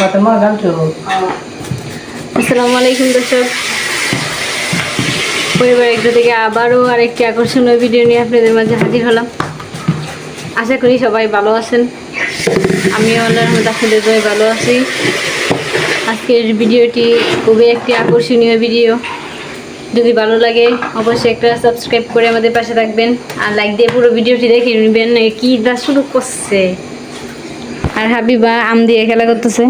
আসসালামু আলাইকুম দর্শক। পরিবার একটা থেকে আবারও আরেকটি আকর্ষণীয় ভিডিও নিয়ে আপনাদের মাঝে হাজির হলাম। আশা করি সবাই ভালো আছেন। আমিও আল্লাহর আপনাদের দয়ে ভালো আছি। আজকের ভিডিওটি খুবই একটি আকর্ষণীয় ভিডিও যদি ভালো লাগে, অবশ্যই একটা সাবস্ক্রাইব করে আমাদের পাশে থাকবেন। আর লাইক দিয়ে পুরো ভিডিওটি দেখে নেবেন কি দা শুরু করছে। আর হাবিবা আম দিয়ে খেলা করতেছে.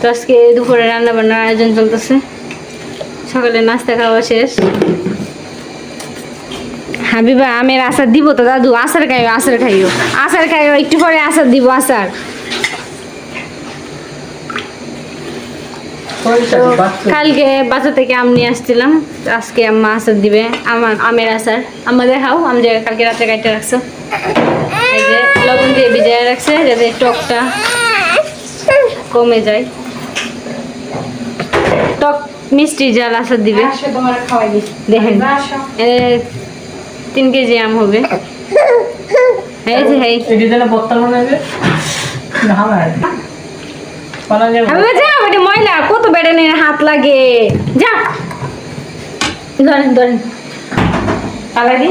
তো আজকে দুপুরে রান্না বান্নার আয়োজন চলতেছে। সকালে নাস্তা খাওয়া শেষ। হাবিবা আমের আচার দিব তো দাদু? আচার খাইও আচার খাইও। আচার খাইও একটু পরে আচার দিব আচার। কালকে বাসা থেকে আম নিয়ে আসছিলাম। আজকে আম্মা আচার দিবে। আমার আমের আচার। আম্মা দেখাও, আম যে কালকে রাতে কাটতে রাখছো। এই যে লবণ দিয়ে ভিজিয়ে রাখছে, যাতে টকটা কমে যায়। টক মিষ্টি জাল আচার দিবে। দেখেন। তিন কেজি আম হবে। এই যে হেই আমি যা ওটা ময়লা কত বেড়ে নিয়ে হাত লাগে? যা। ধরেন ধরেন। পালাগি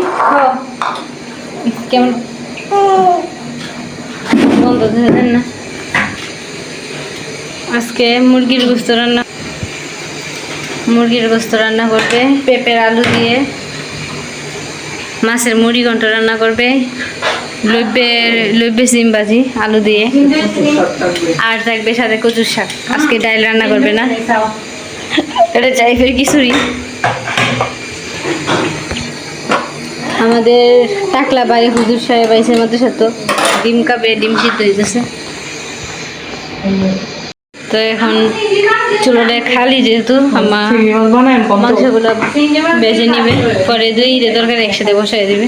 কেমন? বন্ধ করে দেন না। আজকে মুরগির গোস্ত রান্না। মুরগির গোস্ত রান্না করবে পেঁপের আলু দিয়ে। মাছের মুড়ি ঘন্ট রান্না করবে। লইবে লইবে সিম ভাজি আলু দিয়ে। আর থাকবে সাথে কচুর শাক। আজকে ডাল রান্না করবে না। এটা চাই ফের খিচুড়ি। আমাদের টাকলা বাড়ি হুজুর সাহেব আইসের মধ্যে সাথে ডিম কাপে ডিম সিদ্ধ হইতেছে। তো এখন চুলোটা খালি যেহেতু আমার. মাংসগুলো বেজে নিবে। পরে দুই তরকারি একসাথে বসাই দিবে।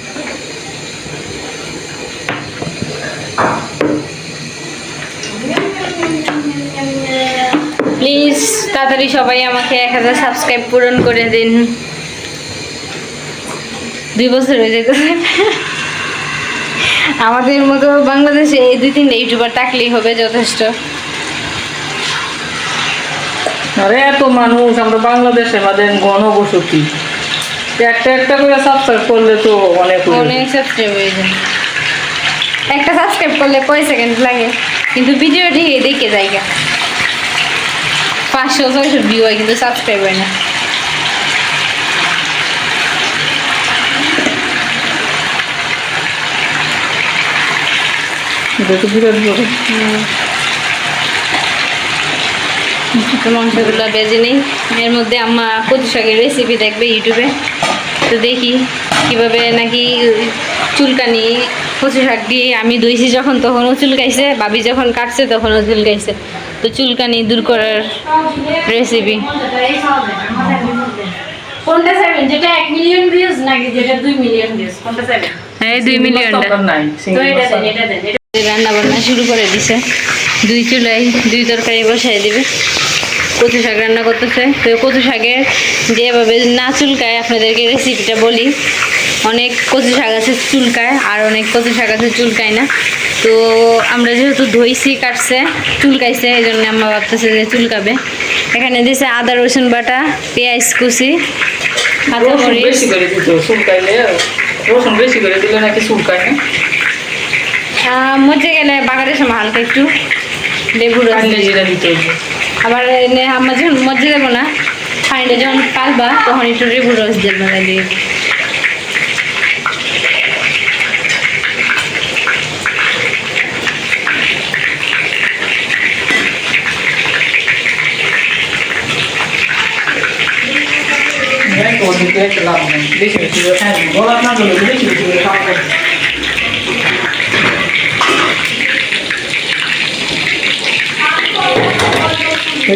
তাড়াতাড়ি সবাই আমাকে এক হাজার সাবস্ক্রাইব পূরণ করে দিন। দুই বছর হয়ে যেতেছে। আমাদের মতো বাংলাদেশে এই দুই তিনটা ইউটিউবার থাকলেই হবে যথেষ্ট। আরে এত মানুষ আমরা বাংলাদেশে আমাদের গণবসতি। একটা একটা করে সাবস্ক্রাইব করলে তো অনেক। অনেক সাবস্ক্রাইব হয়ে যায় একটা সাবস্ক্রাইব করলে কয় সেকেন্ড লাগে? কিন্তু ভিডিও ভিডিওটি দেখে জায়গা পাঁচশো ছয়শো ভিউ হয় কিন্তু সাবস্ক্রাইব হয় না মাংসগুলো বেজে নেই। এর মধ্যে আম্মা কচু শাকের রেসিপি দেখবে ইউটিউবে। তো দেখি কীভাবে নাকি চুলকানি কচু শাক দিয়ে আমি ধুইছি যখন তখনও চুলকাইছে ভাবি যখন কাটছে তখনও চুলকাইছে। তো চুলকানি দূর করার রেসিপি কোনটা চাইবেন যেটা এক মিলিয়ন ভিউজ নাকি যেটা দুই মিলিয়ন ভিউজ কোনটা চাইবেন হ্যাঁ দুই মিলিয়ন তো এটা দেন এটা দেন। রান্না বান্না শুরু করে দিছে। দুই চুলাই দুই তরকারি বসাই দিবে। কচু শাক রান্না করতেছে। তো কচু শাকের যেভাবে না চুলকায় আপনাদেরকে রেসিপিটা বলি। অনেক কচু শাক আছে চুলকায় আর অনেক কচু শাক আছে চুলকায় না। তো আমরা যেহেতু ধইছি কাটছে চুলকাইছে এই জন্য আমরা ভাবতেছে যে চুলকাবে। এখানে দিছে আদা রসুন বাটা পেঁয়াজ কুচি কাঁচামরিচ। করে দিতে হবে, চুলকাইলে রসুন বেশি করে দিলে নাকি চুলকায় না? মজে গেলে সময় হালকা একটু লেবু রস। আবার এনে আমরা যখন মজে দেবো না ফাইনটা যখন পালবা তখন একটু লেবু রস দেবো দিয়ে যাই তো ওদিকে লাভ নেই বেশি বেশি করে খাই না। না ধরলে বেশি বেশি করে খাওয়া যায়।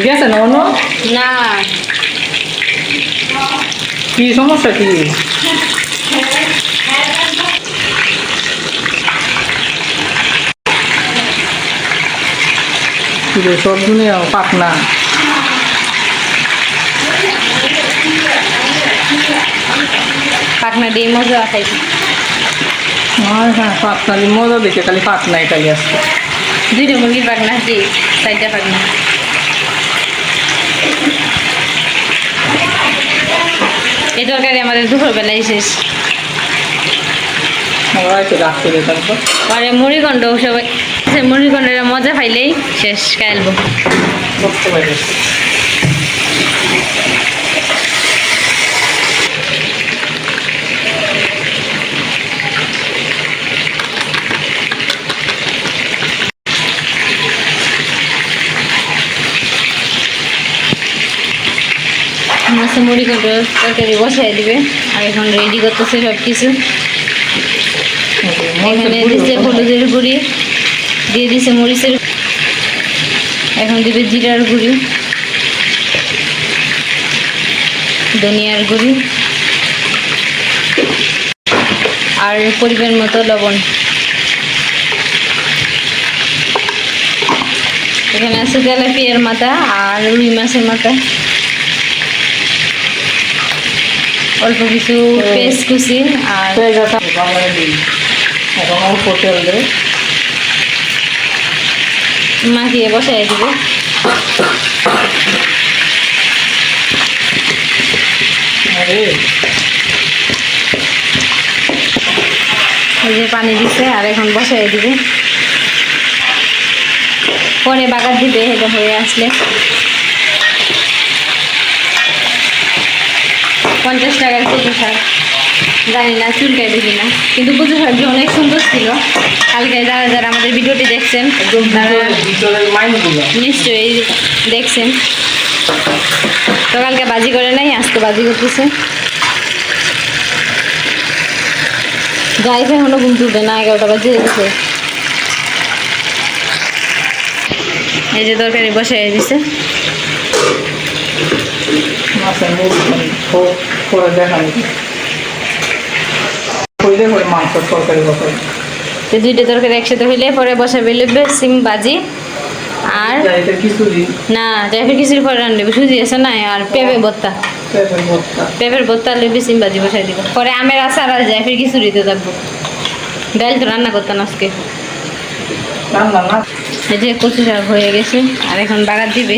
গেছে না অন্য না কি সমস্যা কি সব দুনিয়া পাকনা পাখনা দিয়ে মজা খাইছি হ্যাঁ পাকনালি মজা দেখে খালি পাকনাই খালি আসছে দুইটা মুরগির পাখনা কি চারটা পাখনা এই তরকারি আমাদের দুপুরবেলায় শেষ। পরে মুড়িগণ্ড সবাই মুড়িগণ্ডের মজা পাইলেই শেষ খাইলবো বুঝতে পারি মাছে তরকারি বসাই দিবে আর এখন রেডি করতেছে সব কিছু এখানে দিচ্ছে হলুদের গুঁড়ি দিয়ে দিছে মরিচের এখন দিবে জিরার গুঁড়ি ধনিয়ার গুঁড়ি আর পরিমাণ মতো লবণ। এখানে আছে তেলাপিয়ার মাথা আর রুই মাছের মাথা। অল্প কিছু পেস্ট কুচি আর এখন অল্প তেল দেয়। মাখিয়ে বসাই দিবে। আরে। এই যে পানি দিচ্ছে আর এখন বসাই দিবে। পরে বাগার দিবে এটা হয়ে আসলে। পঞ্চাশ টাকার কচু শাক। জানি না চুলকাই দেখি না। কিন্তু কচু শাকটি অনেক সুন্দর ছিল। কালকে যারা যারা আমাদের ভিডিওটি দেখছেন নিশ্চয়ই দেখছেন। তো কালকে বাজি করে নাই আজকে বাজি করতেছে। ড্রাইভ এখনও ঘুম তুলবে না এগারোটা বাজে গেছে। এই যে তরকারি বসে দিছে। করে দেখানি। কইলে করে মাংসের তরকারি বসাই তো দুইটা তরকারি একসাথে হইলে পরে বসাবে লইবে সিম বাজি আর খিচুড়ি। না ড্রাইভের কিছুর পরে রান্না দেবে সুজি আছে না আর পেঁপে ভর্তা। পেঁপের ভর্তা। লইবে সিম বাজি বসাই দিব। পরে আমের আচার আর ড্রাইভের খিচুড়িতে থাকব। ডাল তো রান্না করতাম আজকে। এই যে কচু শাক হয়ে গেছে আর এখন বাগার দিবে।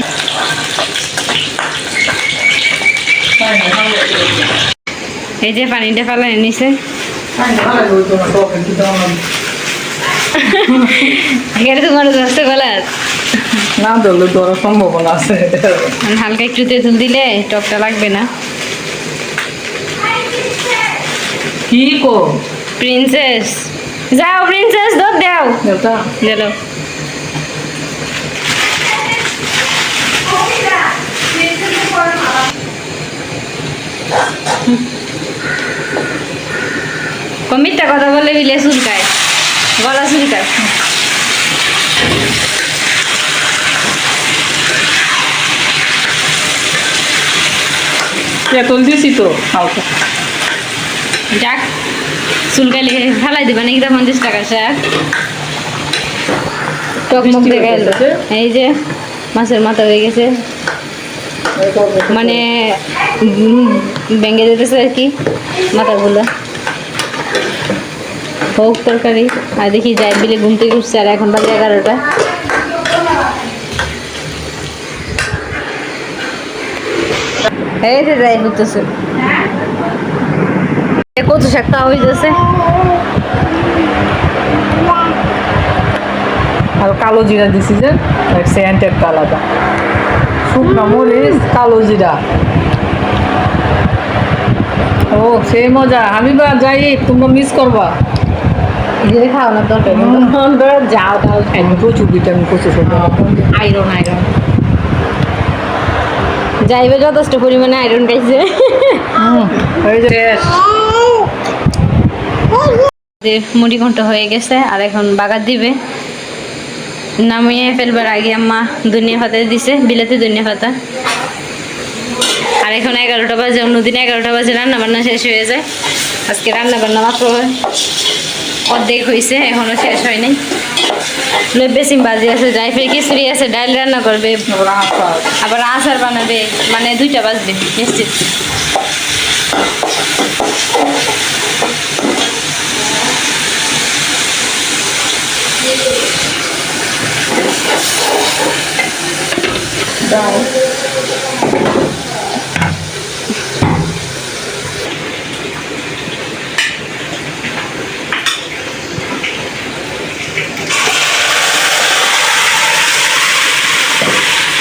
এই যে পানিটা ফেলাই নিছে এখানে তো মানুষ আসতে গলার না ধরলে ধরার সম্ভাবনা আছে। হালকা একটু তেঁতুল দিলে টকটা লাগবে না। কি কো? প্রিন্সেস। যাও প্রিন্সেস দুধ দাও। দিল। কমিটটা কথা বিলে চুলকায় গলা চুলকায়। তেঁতুল দিছি তো হালকা যাক চুলকাইলে ফেলাই দিবা নাকি তা পঞ্চাশ টাকার শাক? টকমক মিষ্টি দেখা? এই যে মাছের মাথা হয়ে গেছে। মানে ভেঙে যেতেছে আর কি মাথাগুলো। হোক তরকারি। আর দেখি যাই বিলে ঘুম থেকে উঠছে আর এখন বাজে এগারোটা। যাই যাচ্ছে। আর কালো জিরা দিছি যে সেন্ট একটা আলাদা শুকনো মরিচ কালো জিরা। ও সেই মজা। আমি বা যাই তোমরা মিস করবা। নিজেদের খাওয়ানোর দরকার। যাও তাও আমি প্রচুর ভিটামিন প্রচুর আয়রন আয়রন যাইবে যথেষ্ট পরিমাণে আয়রন। যে। মুড়ি ঘন্ট হয়ে গেছে আর এখন বাগার দিবে। নামিয়ে ফেলবার আগে আম্মা দুনিয়া পাতা দিছে, বিলাতি দুনিয়া পাতা আর এখন এগারোটা বাজে, অন্যদিন এগারোটা বাজে রান্না বান্না শেষ হয়ে যায়। আজকে রান্না বান্না মাত্র অর্ধেক হয়েছে এখনও শেষ হয় নাই। বেসিম বাজি আছে যাই ফের খিচুড়ি আছে ডাল রান্না করবে। আবার আচার বানাবে মানে দুইটা বাজবে, নিশ্চিত।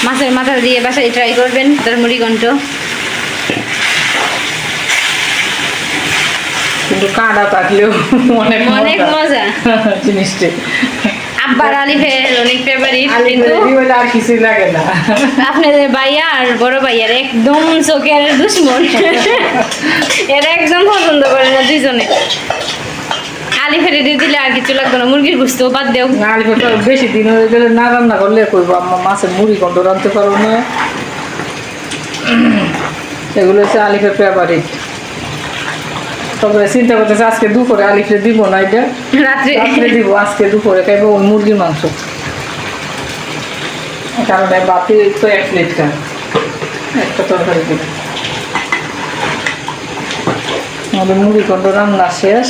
মাছের মাথা দিয়ে বাসায় ট্রাই করবেন তার মুড়ি ঘন্ট কিন্তু কাঁটা থাকলেও অনেক অনেক মজা। জিনিসটি। আব্বার আলিফের অনেক ফেভারিট কিন্তু আর কিছুই লাগে না। আপনাদের ভাইয়া আর বড় ভাইয়ার একদম চোখের দুশ্মন। এরা একদম পছন্দ করে না দুইজনে। আলি দিয়ে দিলে আর কিছু লাগবে না মুরগির গুস্ত বাদ দেও। আলু বেশি দিন হয়ে গেলে না রান্না করলে করব আমার মাছের মুড়ি গন্ধ রাঁধতে পারব না। এগুলো হচ্ছে আলিফের ফেভারিট তবে চিন্তা করতেছে আজকে দুপুরে আলিফে দিব না এটা। রাত্রে। রাত্রে দিব আজকে দুপুরে খাইবো ওই মুরগির মাংস। কারণ বাতি তো এক প্লেট খায়। একটা তরকারি দিব আমাদের মুড়ি গন্ধ রান্না শেষ।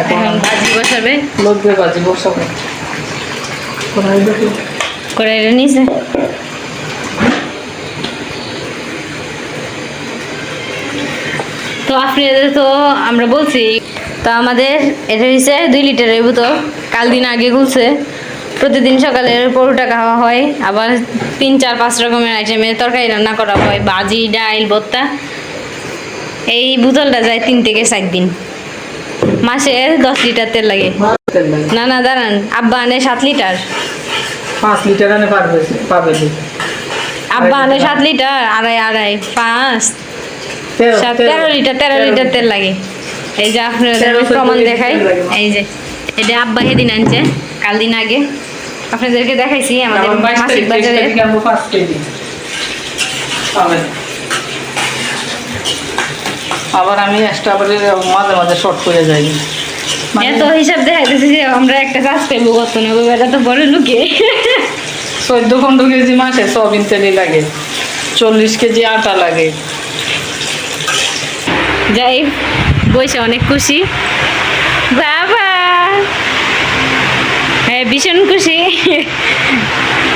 এখন ভাজি বসাবে। লোকদের বাজি বসাবো। করে নিছে তো আপনাদের তো আমরা বলছি তো আমাদের এটা হচ্ছে দুই লিটারের বোতল। কাল দিন আগে গুলছে। প্রতিদিন সকালে পরোটা খাওয়া হয় আবার তিন চার পাঁচ রকমের আইটেমের তরকারি রান্না করা হয় ভাজি ডাল ভর্তা। এই বোতলটা যায় তিন থেকে চার দিন। মাসে দশ লিটার তেল লাগে। না না দাঁড়ান আব্বা আনে সাত লিটার। পাঁচ লিটার আনে পারবে আব্বা আনে সাত লিটার আড়াই আড়াই পাঁচ। তেরো- লিটার তেরো লিটার তেল লাগে। এই যে আপনাদের প্রমাণ দেখাই। এই যে এটা আব্বা আনছে কাল দিন আগে। আপনাদেরকে দেখাইছি আমাদের মাসিক বাজারে। কেজি। আবার আমি এক্সট্রা মাঝে মাঝে শর্ট করে যাই। এত হিসাব দেখাইতেছি যে আমরা একটা এটা তো বড় লুকে চোদ্দ পনেরো কেজি মাসে সয়াবিন তেলই লাগে। চল্লিশ কেজি আটা লাগে। যাই বসে অনেক খুশি। বাবা! হ্যাঁ ভীষণ খুশি।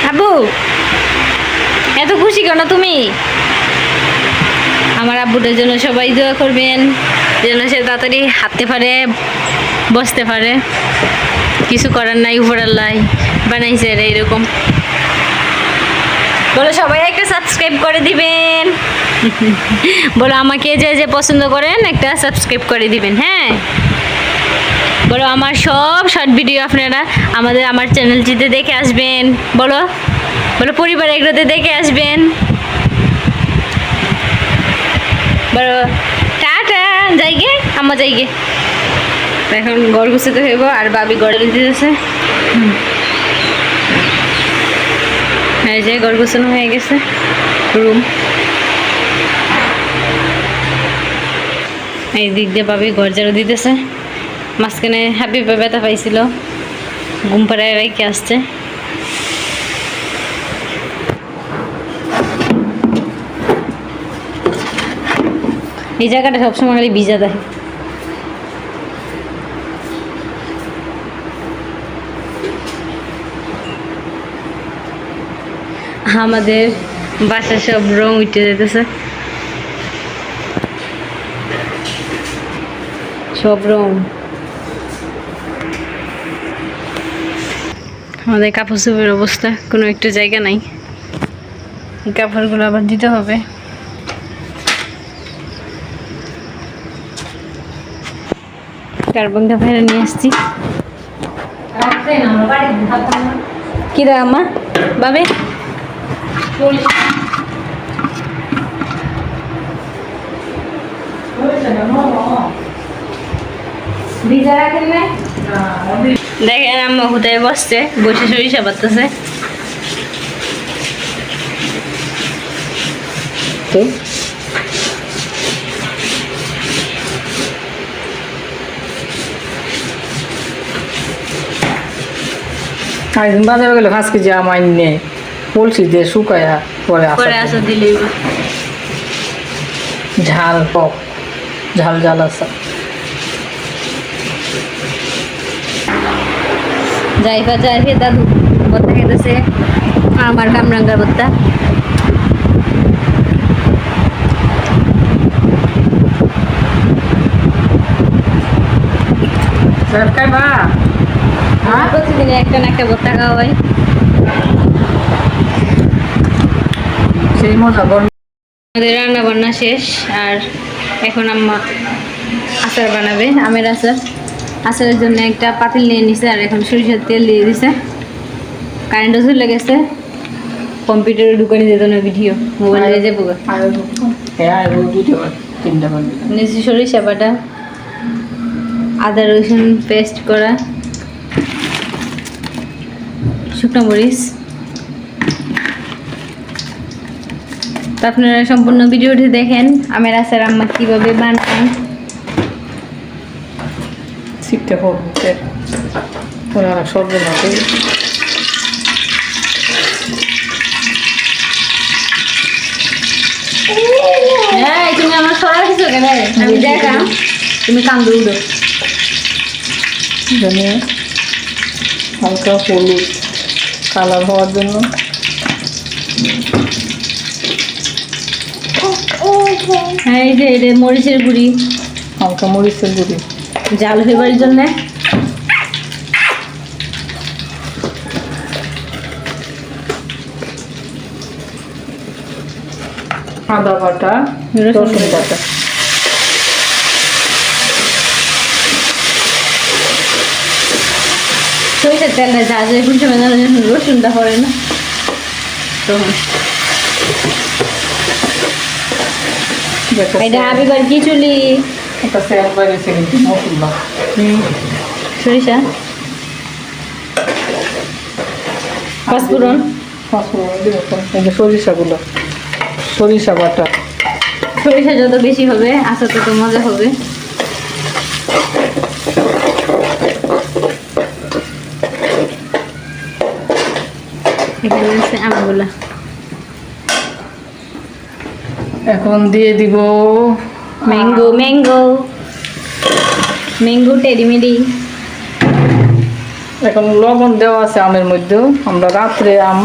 আবু এত খুশি কেন তুমি? আমার আব্বুটার জন্য সবাই দোয়া করবেন, যেন সে তাড়াতাড়ি হাঁটতে পারে, বসতে পারে। কিছু করার নাই, উপর আল্লাহ বানাইছে এরা এরকম বলো সবাই একটা সাবস্ক্রাইব করে দিবেন। বলো আমাকে যে যে পছন্দ করেন একটা সাবস্ক্রাইব করে দিবেন হ্যাঁ? বলো আমার সব শর্ট ভিডিও আপনারা আমাদের, আমার চ্যানেলটিতে দেখে আসবেন, বলো? বলো পরিবার এগুলোতে দেখে আসবেন। বলো, টাটা, যাইগে আমার যাইগে। এখন গড় গুছাতে হইব, আর বাবি গড়ে দিতেছে এই যে গড় গুছানো হয়ে গেছে রুম এই দিক দিয়ে পাবি ঘর ঝাড়ু দিতেছে। মাঝখানে হ্যাপি ব্যথা পাইছিল। ঘুম পাড়ায় রেখে আসছে। এই জায়গাটা সবসময় খালি ভিজা দেয়। আমাদের বাসার সব রং উঠে যেতেছে সব রং। আমাদের কাপড় চোপড়ের অবস্থা, কোনো একটা জায়গা নাই। কাপড়গুলো আবার দিতে হবে। কার্বনটা ফেলে নিয়ে আসছি। কি রে আম্মা? বাবে? ভিজা রাখেন না দেখেন আম্মা কোথায় বসছে বসে সরিষা বাড়তেছে তো একদিন বাজারে গেলে পাঁচ কেজি আম আইনে বলছি যে শুকায়া পরে পরে আসা দিলেই ঝাল টক ঝাল ঝাল আসা দাদু। বত্তা খেতেছে আমার কামরাঙ্গার বত্তা। একটা না একটা বত্তা খাওয়া হয় সেই মজা আমাদের রান্না বান্না শেষ আর এখন আম্মা আচার বানাবে আমের আচার। আচারের জন্য একটা পাতিল নিয়ে নিছে আর এখন সরিষার তেল দিয়ে দিছে। কারেন্টও চলে গেছে। কম্পিউটারে ঢুকানি যেত না ভিডিও মোবাইলে। হ্যাঁ তিনটা বাজে নিয়েছি সরিষা বাটা। আদা রসুন পেস্ট করা। শুকনো মরিচ। তো আপনারা সম্পূর্ণ ভিডিওটি দেখেন। আমের আচার আম্মা কীভাবে বানান। শিখতে হবে ওরা সর্বনাশ হ্যাঁ তুমি আমার সরা কিছু কেন? আমি দেখাম। তুমি কান্দু উঠো হালকা হলুদ কালার হওয়ার জন্য। হ্যাঁ এই যে এটা মরিচের গুঁড়ি। হালকা মরিচের গুঁড়ি। জাল ফেবারের জন্য। আদা বাটা রসুন বাটা। সরিষার তেলটা যা যায় না রসুনটা পড়ে না। তখন এটা আবিবার খিচুড়ি। একটা সেল বাইরেছে কিন্তু মশলা সরিষা পাঁচফোড়ন পাঁচফোড়ন সরিষাগুলো সরিষা বাটা সরিষা যত বেশি হবে আচার তত মজা হবে এখানে আছে আমগুলা এখন দিয়ে দিব ম্যাঙ্গো ম্যাঙ্গো ম্যাঙ্গো টেডিমেডি এখন লবণ দেওয়া আছে আমের মধ্যেও আমরা রাত্রে আম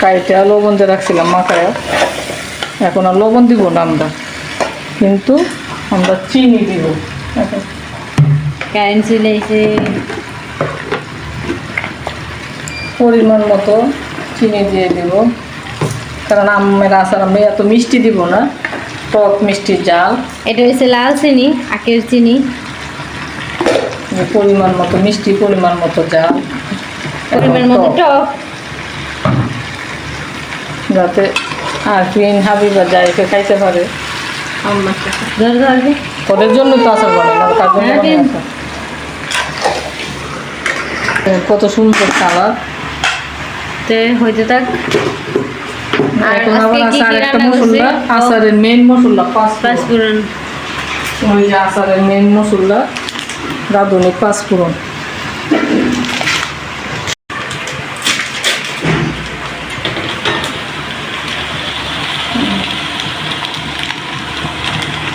কাইটা লবণ দিয়ে রাখছিলাম মাখায়। এখন আর লবণ দিব না আমরা। কিন্তু আমরা চিনি দিব। এখন কারেন্ট চলে এসে পরিমাণ মতো চিনি দিয়ে দিব। কারণ আমের আচার আমি এত মিষ্টি দিব না। টক মিষ্টি জাল। এটা হচ্ছে লাল চিনি আখের চিনি। পরিমাণ মতো মিষ্টি পরিমাণ মতো জাল। পরিমাণ মতো টক। যাতে আর ফিন হাবিবা যাইকে খাইতে পারে। ধর ধর ওদের জন্য তো আসার বানাই না তার জন্য হ্যাঁ। কত সুন্দর কালার। তে হইতে থাক। আর আজকে কি আছে কি আরেকটা রান্না মশলা আচারের মেন মশলা পাঁচ ওই যে আচারের মেন মশলা রাঁধুনি পাঁচ ফোড়ন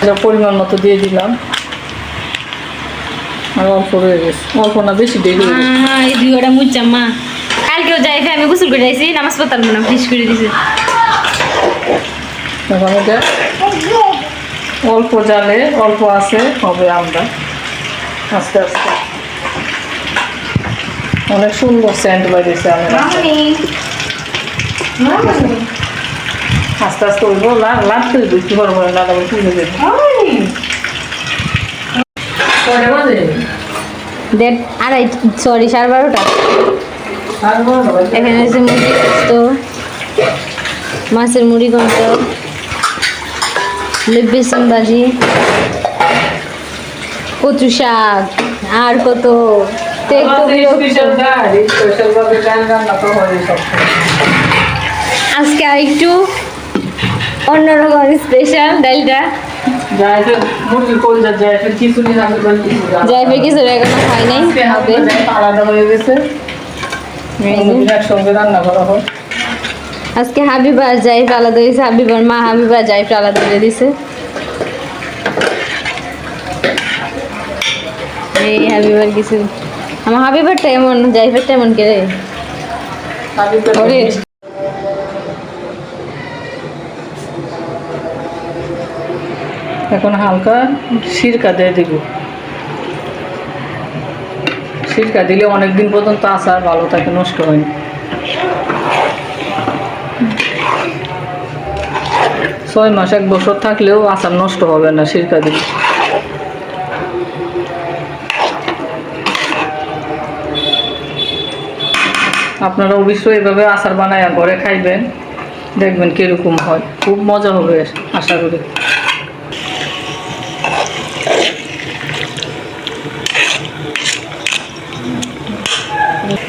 এটা পরিমাণ মতো দিয়ে দিলাম। আর অল্প রয়ে গেছে। অল্প না বেশি দিয়ে দিলে আহ, এই কালকেও যাই আমি গোসল করে যাইছি নামাজ পড়তাম না ফিস করে দিছে। অল্প জালে অল্প আছে হবে আমরা। আস্তে আস্তে। অনেক সুন্দর সেন্ট বাড়িয়েছে আমরা আস্তে আস্তে উঠবো লাগতে বুঝতে পারব না তারপর তুলে দেবো? দেড় আড়াই সরি সাড়ে বারোটা। এখানে আছে মুরগি গোস্ত মাছের মুড়ি গন্ধ বেসন ভাজি কচু শাক আর কত? আজকে আর একটু অন্যরকম স্পেশাল ডালটা। জায়ফের কিছু এখনও হয় নাই হবে। আলাদা হয়ে গেছে। একসঙ্গে রান্না করা হয়। আজকে হাবিবা আর জাইফ আলাদা হয়েছে। হাবিবার মা হাবিবা জাইফ আলাদা করে দিছে। এই হাবিবার কিছু আমার হাবিবারটা এমন জাইফেরটা এমন কে রে। এখন হালকা সিরকা দিয়ে দিব। সিরকা দিলে অনেক দিন পর্যন্ত আচার ভালো থাকে, নষ্ট হয়নি ছয় মাস, এক বছর থাকলেও আচার নষ্ট হবে না সিরকা দিলে। আপনারা অবশ্যই এভাবে আচার বানায় ঘরে খাইবেন, দেখবেন কীরকম হয়। খুব মজা হবে, আশা করি।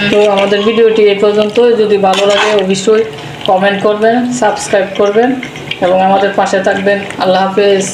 তো আমাদের ভিডিওটি এ পর্যন্ত যদি ভালো লাগে, অবশ্যই কমেন্ট করবেন সাবস্ক্রাইব করবেন এবং আমাদের পাশে থাকবেন। আল্লাহ হাফেজ।